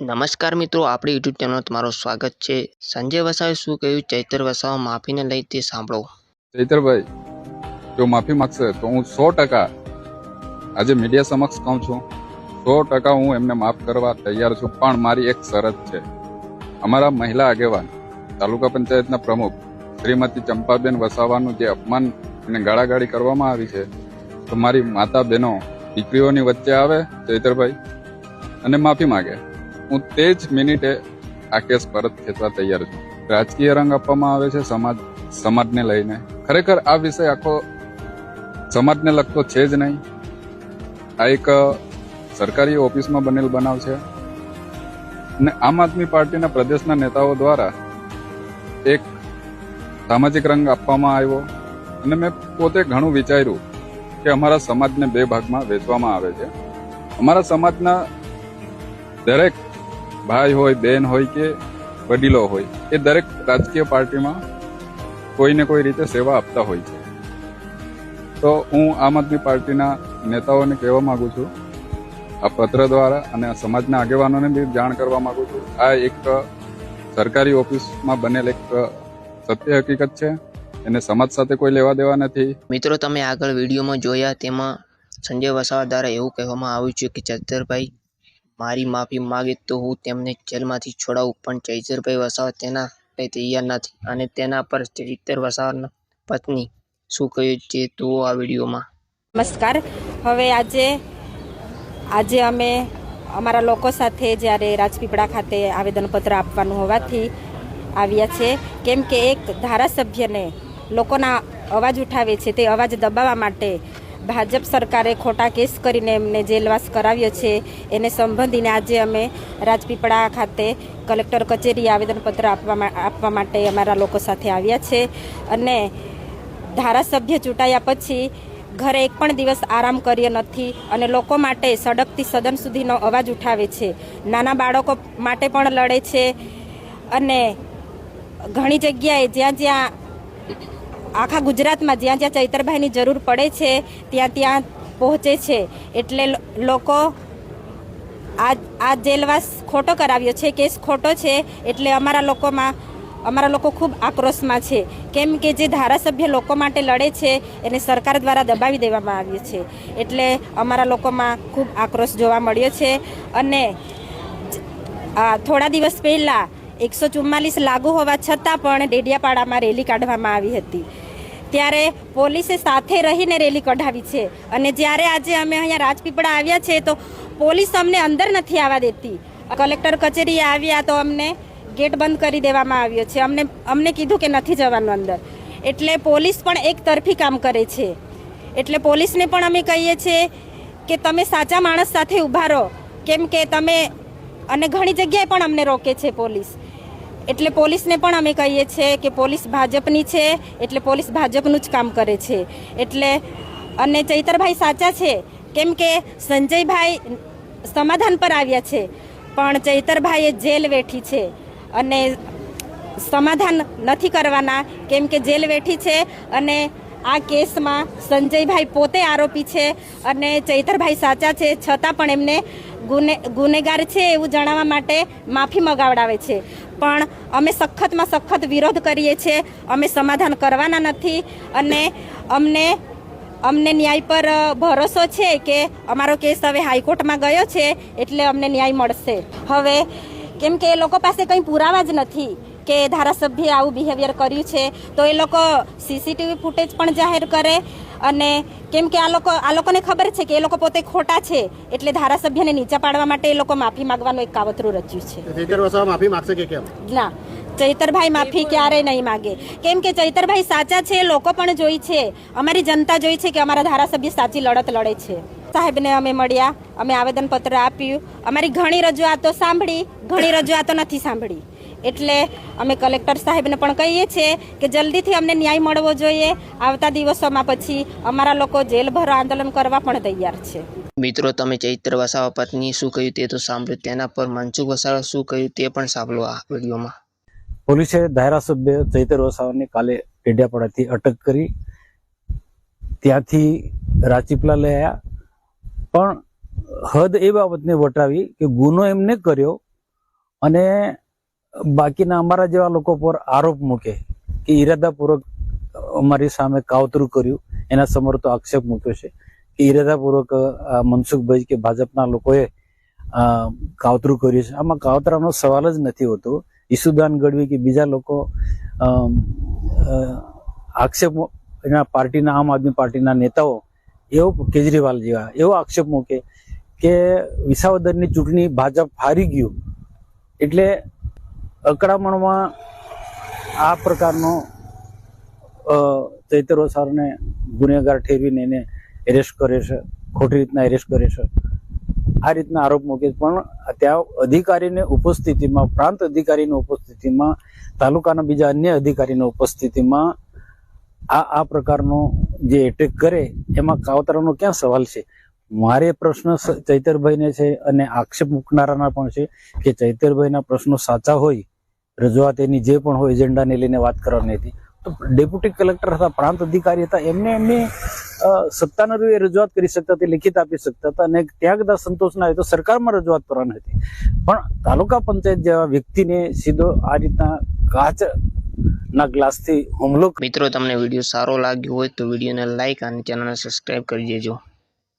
નમસ્કાર મિત્રો, આપણી યુટ્યુબ ચેનલ તમારું સ્વાગત છે. સંજય વસાવે શું કહ્યું? ચૈતર વસાવા માફીને લઈ તે સાંભળો. ચૈતરભાઈ, જો માફી માંગશે તો હું સો ટકા આજે મીડિયા સમક્ષ કહું છું. સો ટકા હું એમને માફ કરવા તૈયાર છું, પણ મારી એક શરત છે. અમારા મહિલા આગેવાન, તાલુકા પંચાયતના પ્રમુખ શ્રીમતી ચંપાબેન વસાવાનું જે અપમાન અને ગાળાગાળી કરવામાં આવી છે, તો મારી માતા બહેનો દીકરીઓની વચ્ચે આવે ચૈતરભાઈ અને માફી માંગે. હું તે જ મિનિટે આ કેસ પરત ખેંચવા તૈયાર છું. રાજકીય રંગ આપવામાં આવે છે, સમાજ, સમાજને લઈને. ખરેખર આ વિષય આખો સમાજને લગતો છે જ નહીં. આ એક સરકારી ઓફિસમાં બનેલ બનાવ છે. અને આમ આદમી પાર્ટીના પ્રદેશના નેતાઓ દ્વારા એક સામાજિક રંગ આપવામાં આવ્યો. અને મેં પોતે ઘણું વિચાર્યું કે અમારા સમાજને બે ભાગમાં વેચવામાં આવે છે. અમારા સમાજના દરેક ભાઈ હોય, બેન હોય કે વડીલો હોય, એ દરેક રાજકીય પાર્ટીમાં કોઈને કોઈ રીતે સેવા આપતા હોય છે. તો હું આમ આદમી પાર્ટીના નેતાઓને કહેવા માંગુ છું, આ પત્ર દ્વારા અને સમાજના આગેવાનોને બી જાણ કરવા માંગુ છું. આ એક સરકારી ઓફિસમાં બનેલ એક સત્ય હકીકત છે, એને સમાજ સાથે કોઈ લેવા દેવા નથી. મિત્રો, તમે આગળ વિડીયોમાં જોયા, તેમાં સંજય વસાવા દ્વારા એવું કહેવામાં આવ્યું છે કે ચૈતરભાઈ મારી માફી માગે તો હું તેમને જેલમાંથી છોડાવું, પણ જયજરભાઈ વસાવા તેના માટે તૈયાર નથી અને તેના પર ચૈતર વસાવાના પત્ની શું કહ્યું છે તો આ વિડીયોમાં. નમસ્કાર. હવે આજે આજે અમે અમારા લોકો સાથે જ્યારે રાજપીપળા ખાતે આવેદનપત્ર આપવાનું હોવાથી આવ્યા છે. કેમ કે એક ધારાસભ્યને લોકોના અવાજ ઉઠાવે છે તે અવાજ દબાવવા માટે ભાજપ સરકારે ખોટા કેસ કરીને એમને જેલવાસ કરાવ્યો છે. એને સંબંધીને આજે અમે રાજપીપળા ખાતે કલેક્ટર કચેરીએ આવેદનપત્ર આપવા આપવા માટે અમારા લોકો સાથે આવ્યા છે અને ધારાસભ્ય ચૂંટાયા પછી ઘરે એક પણ દિવસ આરામ કર્યો નથી અને લોકો માટે સડકથી સદન સુધીનો અવાજ ઉઠાવે છે. નાના બાળકો માટે પણ લડે છે અને ઘણી જગ્યાએ જ્યાં જ્યાં આખા ગુજરાતમાં જ્યાં જ્યાં ચૈતરભાઈની જરૂર પડે છે, ત્યાં ત્યાં પહોંચે છે. એટલે લોકો આ આ જેલવાસ ખોટો કરાવ્યો છે, કેસ ખોટો છે, એટલે અમારા લોકોમાં, અમારા લોકો ખૂબ આક્રોશમાં છે. કેમ કે જે ધારાસભ્ય લોકો માટે લડે છે, એને સરકાર દ્વારા દબાવી દેવામાં આવ્યું છે. એટલે અમારા લોકોમાં ખૂબ આક્રોશ જોવા મળ્યો છે. અને થોડા દિવસ પહેલાં એકસો ચુમ્માલીસ લાગુ હોવા છતાં પણ ડેડિયાપાડામાં રેલી કાઢવામાં આવી હતી. ત્યારે પોલીસે સાથે રહીને રેલી કઢાવી છે. અને જ્યારે આજે અમે અહીંયા રાજપીપળા આવ્યા છે તો પોલીસ અમને અંદર નથી આવવા દેતી. કલેક્ટર કચેરીએ આવ્યા તો અમને ગેટ બંધ કરી દેવામાં આવ્યો છે. અમને અમને કીધું કે નથી જવાનું અંદર. એટલે પોલીસ પણ એક તરફી કામ કરે છે. એટલે પોલીસને પણ અમે કહીએ છીએ કે તમે સાચા માણસ સાથે ઊભા રહો. કેમ કે તમે, અને ઘણી જગ્યાએ પણ અમને રોકે છે પોલીસ. એટલે પોલીસને પણ અમે કહીએ છીએ કે પોલીસ ભાજપની છે, એટલે પોલીસ ભાજપનું જ કામ કરે છે. એટલે અને ચૈતરભાઈ સાચા છે, કેમ કે સંજયભાઈ સમાધાન પર આવ્યા છે, પણ ચૈતરભાઈએ જેલ વેઠી છે. અને સમાધાન નથી કરવાના, કેમ કે જેલ વેઠી છે અને આ કેસમાં સંજયભાઈ પોતે આરોપી છે અને ચૈતરભાઈ સાચા છે, છતાં પણ એમને ગુને ગુનેગાર છે એવું જણાવવા માટે માફી મગાવડાવે છે. પણ અમે સખતમાં સખત વિરોધ કરીએ છીએ. અમે સમાધાન કરવાના નથી અને અમને અમને ન્યાય પર ભરોસો છે કે અમારો કેસ હવે હાઈકોર્ટમાં ગયો છે એટલે અમને ન્યાય મળશે. હવે કેમ કે એ લોકો પાસે કંઈ પુરાવા જ નથી કે ધારાસભ્યે આવું બિહેવિયર કર્યું છે. તો એ લોકો સીસીટીવી ફૂટેજ પણ જાહેર કરે અને કેમ કે આ લોકો આ લોકોને ખબર છે કે એ લોકો પોતે ખોટા છે એટલે ધારાસભ્યને નીચા પાડવા માટે એ લોકો માફી માંગવાનું એક કાવતરું રચ્યું છે. માફી માંગશે કે કેમ? ના ચૈતરભાઈ માફી ક્યારેય નહીં માગે. કેમ કે ચૈતરભાઈ સાચા છે લોકો પણ જોઈ છે. અમારી જનતા જોઈ છે કે અમારા ધારાસભ્ય સાચી લડત લડે છે. સાહેબને અમે મળ્યા અમે આવેદનપત્ર આપ્યું. અમારી ઘણી રજૂઆતો સાંભળી ઘણી રજૂઆતો નથી સાંભળી. એટલે અમે કલેક્ટર સાહેબને પણ કહીએ છીએ કે જલ્દીથી અમને ન્યાય મળવો જોઈએ. આવતા દિવસોમાં પછી અમારા લોકો જેલભરો આંદોલન કરવા પણ તૈયાર છે. મિત્રો તમે ચૈત્ર વસાવા પત્ની શું કહ્યું તે તો સાંભળ્યું તેના પર મનસુખ વસાવા શું કહ્યું તે પણ સાંભળો આ વિડીયોમાં. પોલીસે ધારાસભ્ય ચૈતર વસાવાને કાલે ડેડિયાપાડાથી અટક કરી ત્યાંથી રાચીપલા લઈ આવ્યા પણ હદ એ બાબતને વટાવી કે ગુનો એમને કર્યો અને બાકીના અમારા જેવા લોકો પર આરોપ મૂકે કે ઈરાદાપૂર્વક અમારી સામે કાવતરું કર્યું. એના સમર્થો આક્ષેપ મૂક્યો છે કે ઈરાદાપૂર્વક મનસુખભાઈ કે ભાજપના લોકોએ કાવતરું કર્યું છે. આમાં કાવતરાનો સવાલ જ નથી હોતો. ઈસુદાન ગઢવી કે બીજા લોકો આક્ષેપ એના પાર્ટીના, આમ આદમી પાર્ટીના નેતાઓ એવો કેજરીવાલ જેવા એવો આક્ષેપ મૂકે કે વિસાવદરની ચૂંટણી ભાજપ હારી ગયું. એટલે અકળામણમાં આ પ્રકારનો ચૈતરો સારને ગુનેગાર ઠેરવીને એને એરેસ્ટ કરે છે, ખોટી રીતના એરેસ્ટ કરે છે. આ રીતના આરોપ મૂકે પણ ત્યાં અધિકારીની ઉપસ્થિતિમાં, પ્રાંત અધિકારીની ઉપસ્થિતિમાં, તાલુકાના બીજા અન્ય અધિકારીની ઉપસ્થિતિમાં આ આ પ્રકારનો જે એટેક કરે, એમાં કાવતરાનો ક્યાં સવાલ છે? મારે પ્રશ્ન ચૈતરભાઈને છે અને આક્ષેપ મૂકનારાના પણ છે કે ચૈતરભાઈના પ્રશ્નો સાચા હોય રજૂઆત એની જે પણ હોય એજન્ડાને લઈને વાત કરવાની હતી. તો ડેપ્યુટી કલેક્ટર હતા, પ્રાંત અધિકારી હતા, એમને એમની સત્તાના રૂએ રજૂઆત કરી શકતા હતી, લિખિત આપી શકતા હતા અને ત્યાં કદાચ સંતોષ ના હોય તો સરકારમાં રજૂઆત કરવાની હતી. પણ તાલુકા પંચાયત જેવા વ્યક્તિને સીધો આ રીતના કાચ ના ગ્લાસથી હુમલો મિત્રો, તમને વીડિયો સારો લાગ્યો હોય તો વિડીયોને લાઇક અને ચેનલને સબસ્ક્રાઈબ કરી દેજો.